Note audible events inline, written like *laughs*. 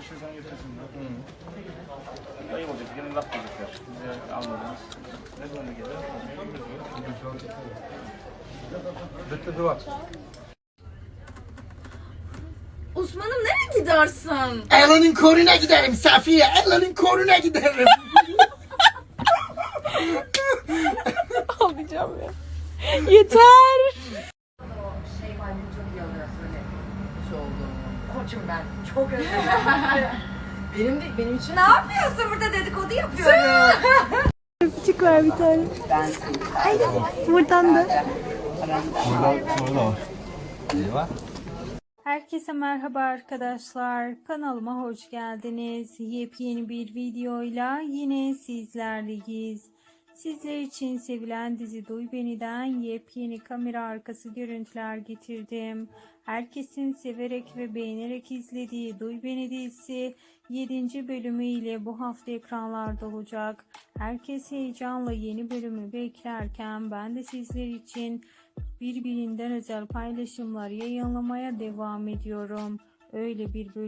Dışarıdan getirsinler. Ayıp olacak. Yine laf diyecekler. Bize almadınız. Ne zaman gelir? Bitti dua. Osman'ım nereye gidersin? Ela'nın koruna giderim Safiye. Ela'nın koruna giderim. *laughs* Alacağım ya. Yeter. Koçum ben. Çok özledim. benim de, benim için ne yapıyorsun burada dedikodu yapıyorum. Küçük ver bir tane. Ay, buradan da. Herkese merhaba arkadaşlar. Kanalıma hoş geldiniz. Yepyeni bir videoyla yine sizlerleyiz. Sizler için sevilen dizi Duy Beni'den yepyeni kamera arkası görüntüler getirdim. Herkesin severek ve beğenerek izlediği Duy Beni dizisi 7. bölümüyle bu hafta ekranlarda olacak. Herkes heyecanla yeni bölümü beklerken ben de sizler için birbirinden özel paylaşımlar yayınlamaya devam ediyorum. Öyle bir bölüm